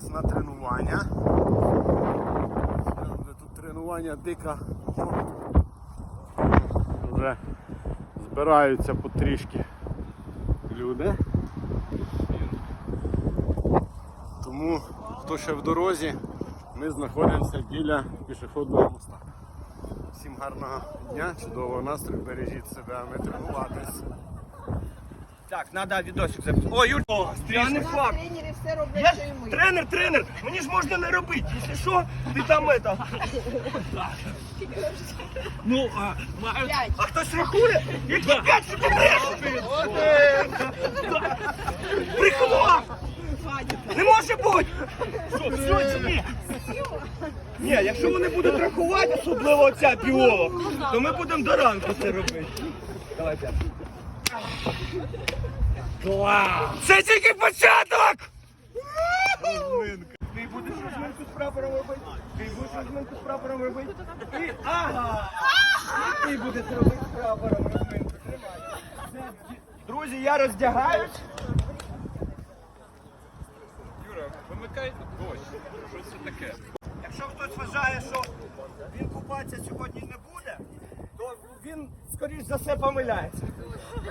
зібрались на тренування. Там, тут тренування дика. Вже збираються потрішки люди. Тому хто ще в дорозі, ми знаходимося біля пішохідного моста. Всім гарного дня, чудового настрою, бережіть себе, ми тренуватись. Так, треба відосик записати. О, Юр, О, я не факт. Тренери все роблять, Я що йому. тренер, тренер, мені ж можна не робити. Якщо що, ти там это. Ну, а, маю- П'ять. а хтось рахує? Які п'ять що ти брешеш? Брехло! Не може бути! Що, все чи ні? Ні, якщо вони будуть рахувати, особливо оця біолог, то ми будемо до ранку це робити. Давай п'ять. Клас! Це тільки початок! Ти будеш розминку з прапором робити? Ти будеш розминку з прапором робити? Ти, ага! І ти будеш робити з прапором розминку. Тримай. Друзі, я роздягаюсь. Юра, вимикайте дощ. Що це таке? Якщо хтось вважає, що він купатися сьогодні не буде, він, скоріш за все, помиляється.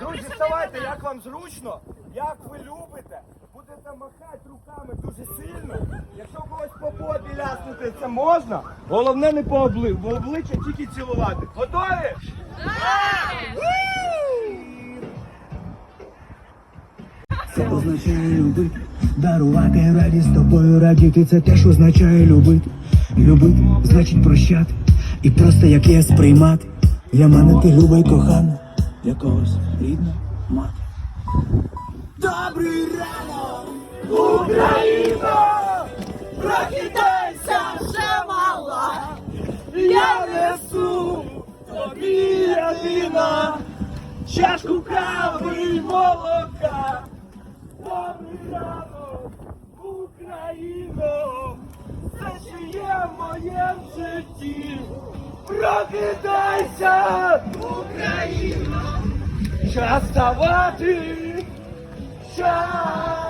Друзі, вставайте, як вам зручно, як ви любите. Будете махати руками дуже сильно. Якщо когось по попі ляснути, це можна. Головне не по обличчю, в обличчя тільки цілувати. Готові? Це означає любити, дарувати радість тобою радіти. Це теж означає любити. Любити значить прощати. І просто як є сприймати. Для мене ти люба й кохана, для когось рідна мати. Добрий ранок, Україно! Прокидайся вже мала! Я несу тобі єдина чашку кави й молока. Добрий ранок, Україно, все, що є в моєму житті. Прокидайся, Україна! час ставати, час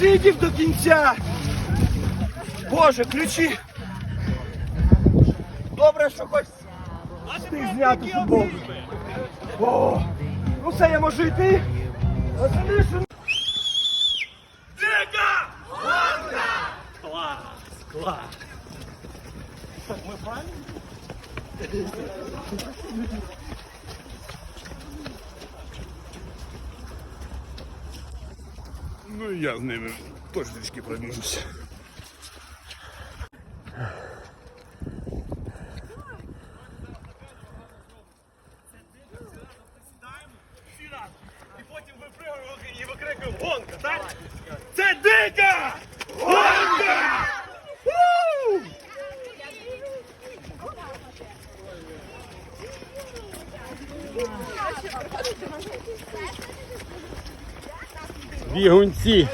Не до кінця. Боже, ключі. Добре, що хоч встиг зняти футболку. О, ну все, я можу йти. Дика! Клас! Клас! Ми правильно? Ну і я з ними трішки пробіжуся. І потім випригуємо і викрикуємо гонка, так? Це дика! Гонка! Ву! Бігунці.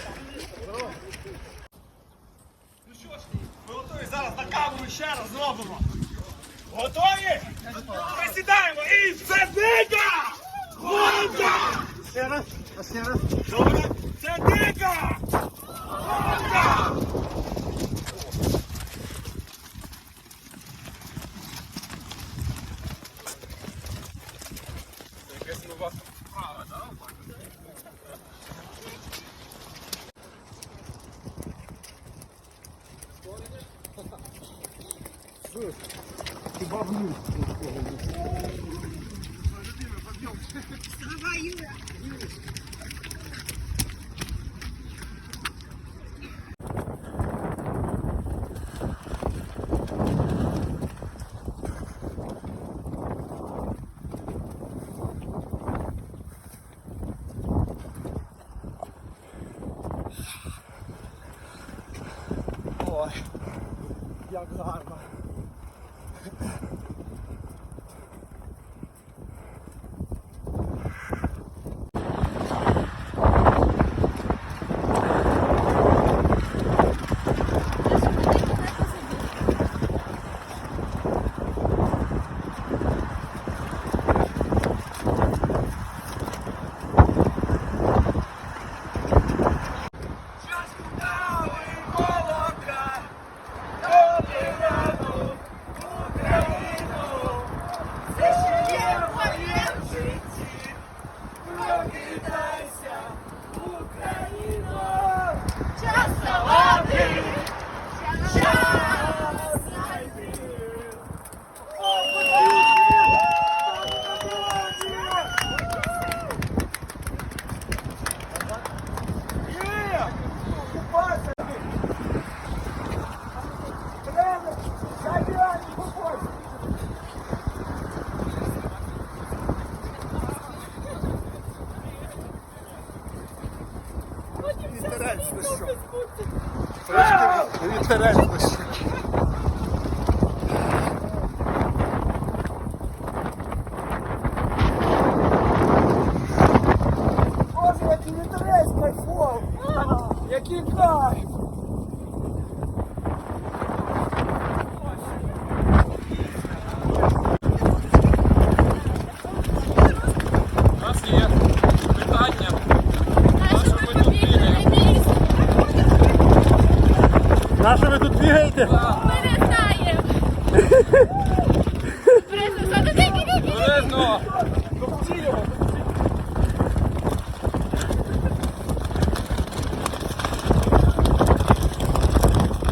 today.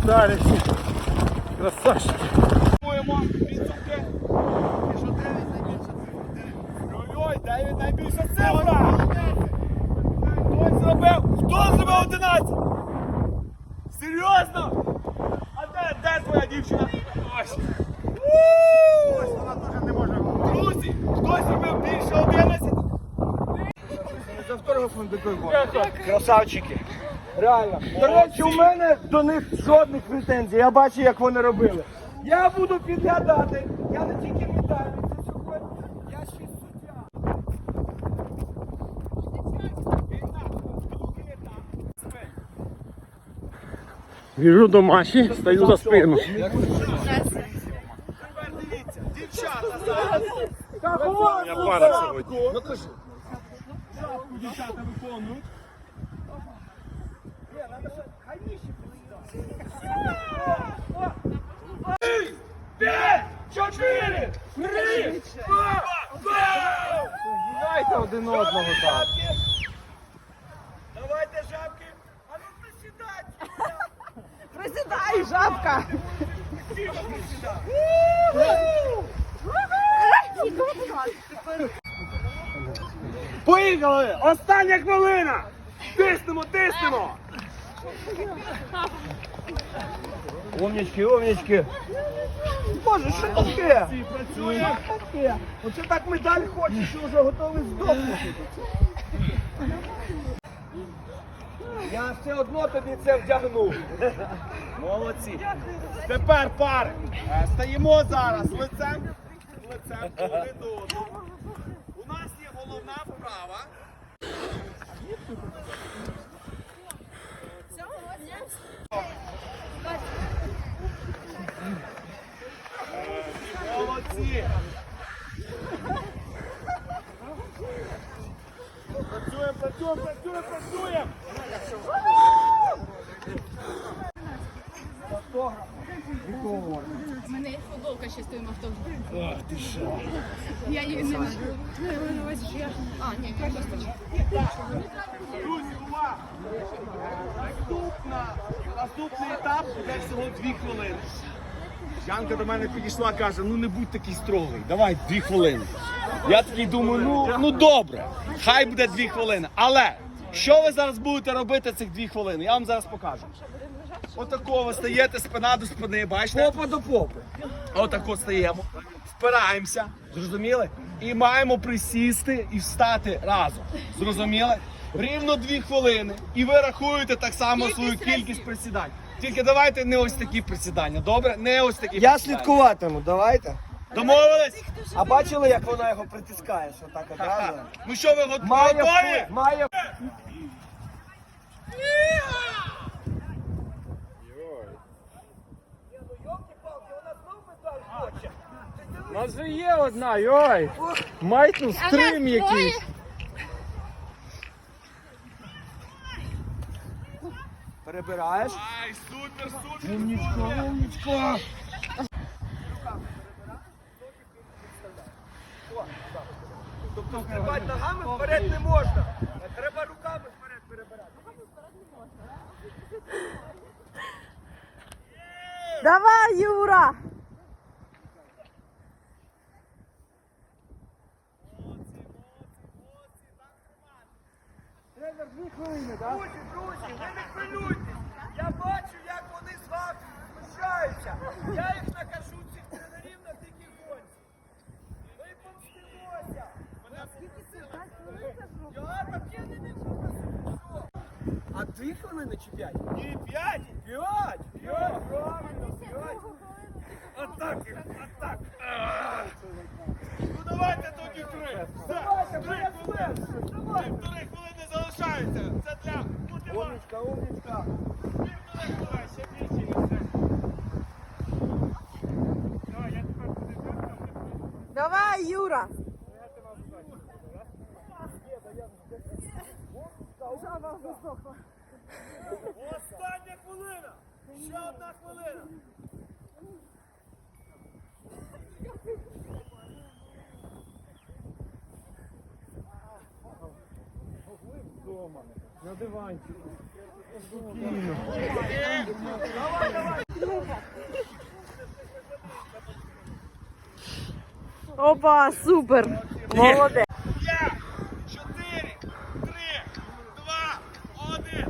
Далі. Красавчик. Будемо підсумки. І що дев'ять найбільше? Ой, дев'ять найбільша цифра! Хто зробив? Хто зробив 11? Серйозно? А де, де твоя дівчина? Ось. Ось вона теж не може. Друзі, хто зробив більше 11? За фундуку. Красавчики. Реально. До речі, у мене до них жодних претензій. Я бачу, як вони робили. Я буду підглядати. Я не тільки вітаю. Я ще суддя. Біжу до Маші, стою за спину. Тепер дивіться, дівчата зараз. Я пара сьогодні. Ну кажи. Шапку дівчата виконують. Ні, надо ще хай нижче присідати. П'ять, чотири, три, два, два! Дайте один одного так. Жабки. Давайте жабки. А ну присідайте. Присідай, жабка! Поїхали! Остання хвилина! Тиснемо, тиснемо! Умнічки, умнічки! Боже, що таке? Що? Оце так медаль хочеш, що вже готовий здохнути. Я все одно тобі це вдягну. Молодці. Тепер пари. Е, Стаємо зараз лицем, лицем один до одного. У нас є головна вправа. Молодці. Працюємо, працюємо, працюємо, працюємо. У мене є футболка ще з твоїм автографом. Ах ти що? Я її не маю. Я маю. А, ні, я просто... Друзі, увага! Наступна, наступний етап буде всього дві хвилини. Янка до мене підійшла, каже, ну не будь такий строгий, давай дві хвилини. Я такий думаю, ну, ну добре, хай буде дві хвилини. Але що ви зараз будете робити цих дві хвилини? Я вам зараз покажу. Отако ви стаєте спина до спини, бачите? Попа до попи. Отако стаємо, впираємося, зрозуміли? І маємо присісти і встати разом. Зрозуміли? Рівно дві хвилини. І ви рахуєте так само свою кількість присідань. Тільки давайте не ось такі присідання, добре? Не ось такі Я присідання. слідкуватиму, давайте. Домовились? А бачили, як вона його притискає, що так одразу? Ну що, ви го- Має готові? вплив, має нас же є одна, йой! Майтну стрим якийсь. перебираєш. Ай, супер, супер. Умнічко, умнічко. Тобто стрибати ногами вперед не можна. Треба руками вперед перебирати. Давай, Юра! дві хвилини чи п'ять? Ні, п'ять. П'ять. П'ять. Атаки! Атак! Ну давайте тоді три! Давайте, три хвилини! Півтори хвилини залишається! Це для мотивації! Умничка, умничка. Півтори хвилини, ще двічі і все. Давай, я тепер туди Давай, Юра. Остання хвилина! Ще одна хвилина! На диванчику. Опа, супер. Молодець. П'ять, чотири, три, два, один.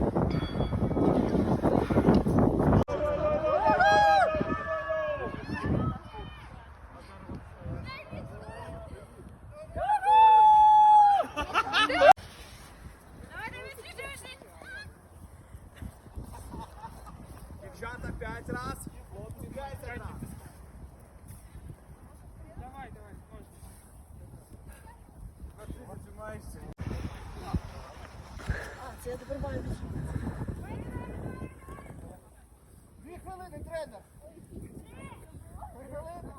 Дівчата, п'ять раз. Хлопці, п'ять раз. Давай, давай, Дві хвилини, тренер. Хвилина.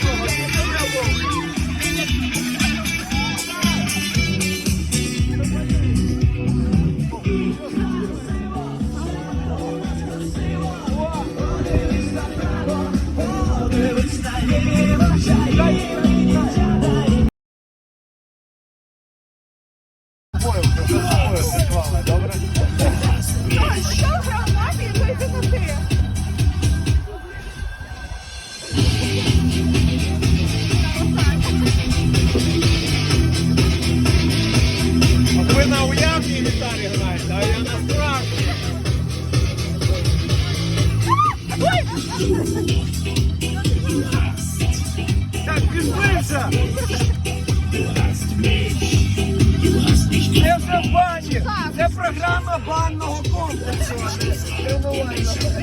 Що Це програма банного комплексу. а не тренувального.